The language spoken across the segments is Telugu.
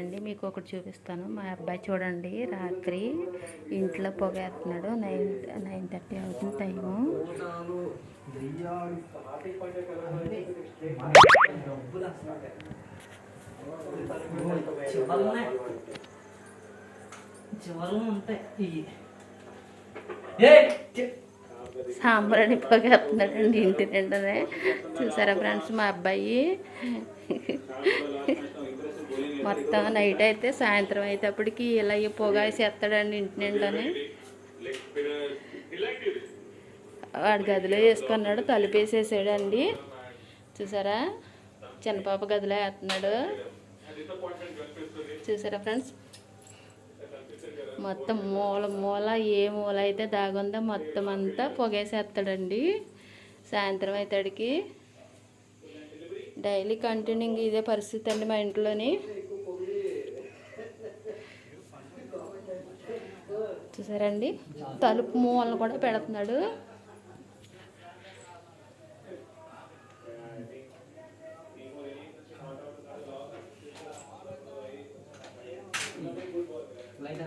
అండి మీకు ఒకటి చూపిస్తాను. మా అబ్బాయి చూడండి రాత్రి ఇంట్లో పొగేస్తున్నాడు నైన్ నైన్ థర్టీ అవుతుంది టైము. సాంబ్రాణి పొగేస్తున్నాడండి ఇంటి నిండనే. చూసారా ఫ్రెండ్స్ మా అబ్బాయి? మొత్తం నైట్ అయితే సాయంత్రం అయ్యేటప్పటికి ఇలా ఈ పొగ ఇంటి నిండానే. వాడి గదిలో వేసుకున్నాడు తలుపేసేసాడండి. చూసారా? చిన్నపాప గదిలో వేస్తున్నాడు. చూసారా ఫ్రెండ్స్? మొత్తం మూల మూల ఏ మూల అయితే దాగుందో మొత్తం అంతా పొగేసేస్తాడండి. సాయంత్రం అవుతాడికి డైలీ కంటిన్యూంగ్ ఇదే పరిస్థితి అండి మా ఇంట్లోని. చూసారండి. తలుపు మూలను కూడా పెడుతున్నాడు. లైట్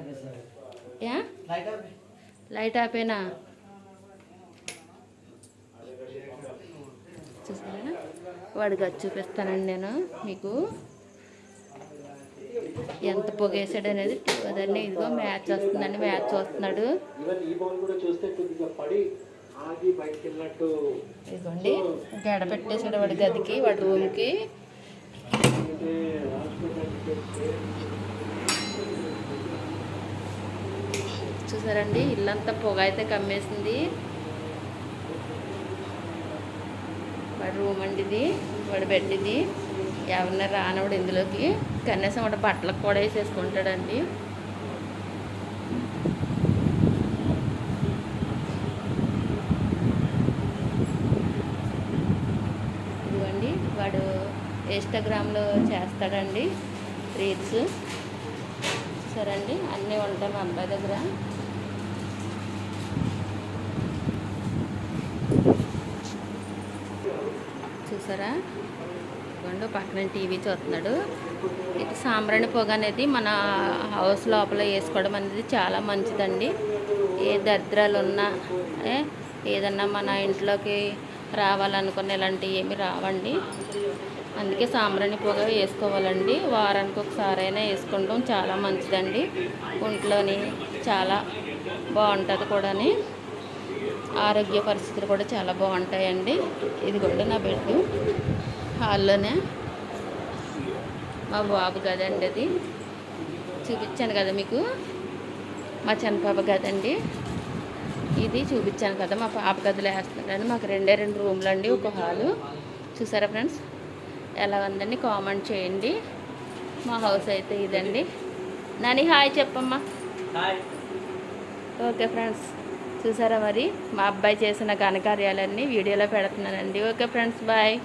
యా లైట్ ఆపేనా? చూసారా? వాడికి అది చూపిస్తానండి నేను మీకు. ఎంత పొగేసాడు అనేది అదండి ఇదిగో మ్యాచ్ వస్తుందండి మ్యాచ్ వస్తున్నాడు. ఇదిగోండి గడ పెట్టేశాడు వాడి గదికి వాడి రూమ్కి. చూసారండి ఇల్లంతా పొగ అయితే కమ్మేసింది. వాడి రూమ్ అండి ఇది వాడి బెడ్ ఇది. ఎవరన్నా రానవాడు ఇందులోకి. కనీసం వాడు బట్టలకు కూడా వేసేసుకుంటాడండి. ఇదిగోండి వాడు ఇన్స్టాగ్రామ్లో చేస్తాడండి రీల్స్. సరే అండి అన్నీ ఉంటాయి మా అబ్బాయి దగ్గర. చూసారా? ఇదిగోండి పక్కన టీవీ చూస్తున్నాడు. ఇది సాంబ్రాణి పొగ అనేది మన హౌస్ లోపల వేసుకోవడం అనేది చాలా మంచిదండి. ఏ దరిద్రాలు ఉన్నా ఏదన్నా మన ఇంట్లోకి రావాలనుకున్న ఇలాంటివి ఏమి రావండి. అందుకే సాంబ్రాణి పొగ వేసుకోవాలండి. వారానికి ఒకసారి అయినా వేసుకుంటాం చాలా మంచిదండి. ఒంట్లోని చాలా బాగుంటుంది కూడాని. ఆరోగ్య పరిస్థితులు కూడా చాలా బాగుంటాయండి. ఇది కూడా నా బెడ్ హాల్లోనే మా బాబు గదండి అది. చూపించాను కదా మీకు. మా చిన్నపాప గదండి ఇది చూపించాను కదా మా పాప గదిలో వేస్తున్నాడని మాకు రెండే రెండు రూమ్లు అండి ఒక హాలు. చూసారా ఫ్రెండ్స్? ఎలా ఉందండి? కామెంట్ చేయండి. మా హౌస్ అయితే ఇదండి. నాని హాయ్ చెప్పమ్మా. Okay friends. చూసారా మరి? మా అబ్బాయి చేసిన ఘనకార్యాలన్నీ వీడియోలో పెడుతున్నానండి. Okay friends bye.